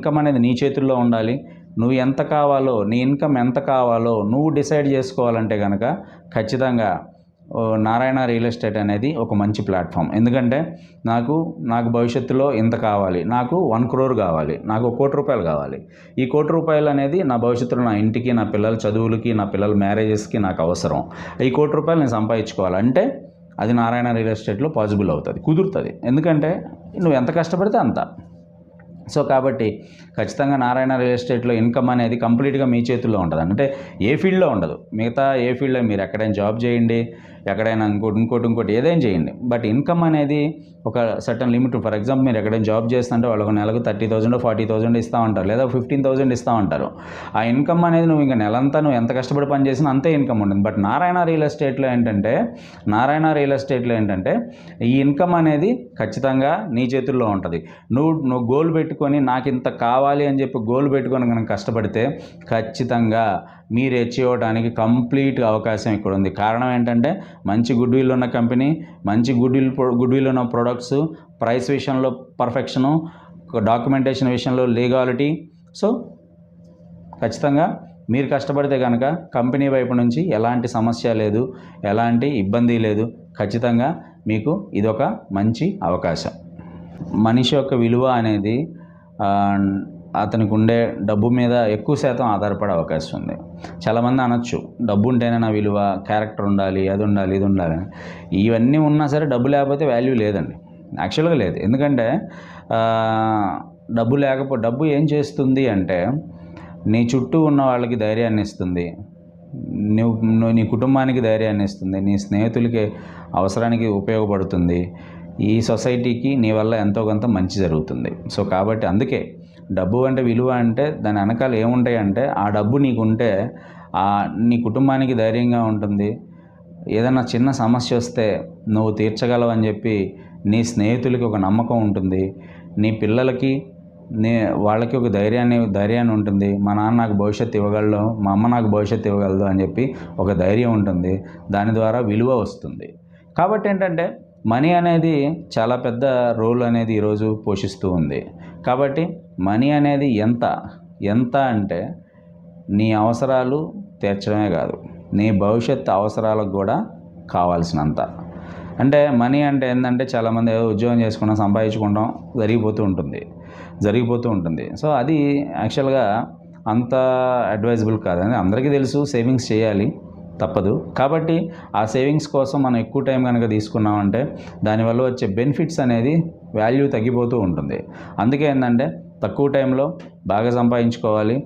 Income అనేది నీ చేతుల్లో ఉండాలి. నువ్వు ఎంత కావాలో నీ ఇన్కమ్ ఎంత కావాలో నువ్వు డిసైడ్ చేసుకోవాలంటే కనుక ఖచ్చితంగా నారాయణ రియల్ ఎస్టేట్ అనేది ఒక మంచి ప్లాట్ఫామ్. ఎందుకంటే నాకు నాకు భవిష్యత్తులో ఇంత కావాలి. నాకు వన్ క్రోర్ కావాలి. నాకు ఒక కోటి రూపాయలు కావాలి. ఈ కోటి రూపాయలు అనేది నా భవిష్యత్తులో నా ఇంటికి నా పిల్లల చదువులకి నా పిల్లల మ్యారేజెస్కి నాకు అవసరం. ఈ కోటి రూపాయలు నేను సంపాదించుకోవాలి. అంటే అది నారాయణ రియల్ ఎస్టేట్లో పాసిబుల్ అవుతుంది కుదురుతుంది. ఎందుకంటే నువ్వు ఎంత కష్టపడితే అంత. సో కాబట్టి ఖచ్చితంగా నారాయణ రియల్ ఎస్టేట్లో ఇన్కమ్ అనేది కంప్లీట్గా మీ చేతుల్లో ఉంటుంది అంటే ఏ ఫీల్డ్లో ఉండదు. మిగతా ఏ ఫీల్డ్లో మీరు ఎక్కడైనా జాబ్ చేయండి ఎక్కడైనా ఇంకోటి ఇంకోటి ఇంకోటి ఏదైనా చేయండి. బట్ ఇన్కమ్ అనేది ఒక సర్టన్ లిమిట్. ఫర్ ఎగ్జాంపుల్ మీరు ఎక్కడైనా జాబ్ చేస్తుంటే వాళ్ళకు నెలకు థర్టీ థౌసండ్ ఫార్టీ థౌసండ్ ఇస్తూ ఉంటారు లేదా ఫిఫ్టీన్ థౌసండ్ ఇస్తూ ఉంటారు. ఆ ఇన్కమ్ అనేది నువ్వు ఇంకా నెలంతా నువ్వు ఎంత కష్టపడి పని చేసినా అంతే ఇన్కమ్ ఉంటుంది. బట్ నారాయణ రియల్ ఎస్టేట్లో ఏంటంటే నారాయణ రియల్ ఎస్టేట్లో ఏంటంటే ఈ ఇన్కమ్ అనేది ఖచ్చితంగా నీ చేతుల్లో ఉంటుంది. నువ్వు నువ్వు గోల్ పెట్టుకొని నాకు ఇంత కావాలి అని చెప్పి గోల్ పెట్టుకొని కనుక కష్టపడితే ఖచ్చితంగా మీరు అచీవ్ కంప్లీట్ అవకాశం ఇక్కడ ఉంది. కారణం ఏంటంటే మంచి గుడ్ విల్ ఉన్న కంపెనీ మంచి గుడ్ విల్ గుడ్ విల్ ఉన్న ప్రొడక్ట్స్ ప్రైస్ విషయంలో పర్ఫెక్షను డాక్యుమెంటేషన్ విషయంలో లీగాలిటీ సో ఖచ్చితంగా మీరు కష్టపడితే కనుక కంపెనీ వైపు నుంచి ఎలాంటి సమస్య లేదు ఎలాంటి ఇబ్బంది లేదు. ఖచ్చితంగా మీకు ఇదొక మంచి అవకాశం. మనిషి యొక్క విలువ అనేది అతనికి ఉండే డబ్బు మీద ఎక్కువ శాతం ఆధారపడే అవకాశం ఉంది. చాలామంది అనొచ్చు డబ్బు ఉంటేనే నా విలువ క్యారెక్టర్ ఉండాలి అది ఉండాలి ఇది ఉండాలి ఇవన్నీ ఉన్నా సరే డబ్బు లేకపోతే వాల్యూ లేదండి. యాక్చువల్గా లేదు. ఎందుకంటే డబ్బు లేకపో డబ్బు ఏం చేస్తుంది అంటే నీ చుట్టూ ఉన్న వాళ్ళకి ధైర్యాన్ని ఇస్తుంది. నువ్వు నీ కుటుంబానికి ధైర్యాన్ని ఇస్తుంది. నీ స్నేహితులకి అవసరానికి ఉపయోగపడుతుంది. ఈ సొసైటీకి నీ వల్ల ఎంతో కొంత మంచి జరుగుతుంది. సో కాబట్టి అందుకే డబ్బు అంటే విలువ అంటే దాని వెనకాల ఏముంటాయి అంటే ఆ డబ్బు నీకు ఉంటే ఆ నీ కుటుంబానికి ధైర్యంగా ఉంటుంది. ఏదైనా చిన్న సమస్య వస్తే నువ్వు తీర్చగలవు అని చెప్పి నీ స్నేహితులకి ఒక నమ్మకం ఉంటుంది. నీ పిల్లలకి నే వాళ్ళకి ఒక ధైర్యాన్ని ధైర్యాన్ని ఉంటుంది. మా నాన్న నాకు భవిష్యత్తు ఇవ్వగలడు మా అమ్మ నాకు భవిష్యత్తు ఇవ్వగలదు అని చెప్పి ఒక ధైర్యం ఉంటుంది. దాని ద్వారా విలువ వస్తుంది. కాబట్టి ఏంటంటే మనీ అనేది చాలా పెద్ద రోల్ అనేది ఈరోజు పోషిస్తూ ఉంది. కాబట్టి మనీ అనేది ఎంత ఎంత అంటే నీ అవసరాలు తీర్చడమే కాదు నీ భవిష్యత్తు అవసరాలకు కూడా కావాల్సినంత. అంటే మనీ అంటే ఏంటంటే చాలామంది ఉద్యోగం చేసుకున్నాం సంపాదించుకుంటాం జరిగిపోతూ ఉంటుంది జరిగిపోతూ ఉంటుంది. సో అది యాక్చువల్గా అంత అడ్వైజబుల్ కాదు. అందరికీ తెలుసు సేవింగ్స్ చేయాలి తప్పదు. కాబట్టి ఆ సేవింగ్స్ కోసం మనం ఎక్కువ టైం కనుక తీసుకున్నామంటే దానివల్ల వచ్చే బెనిఫిట్స్ అనేది వాల్యూ తగ్గిపోతూ ఉంటుంది. అందుకే ఏంటంటే తక్కువ టైంలో బాగా సంపాదించుకోవాలి.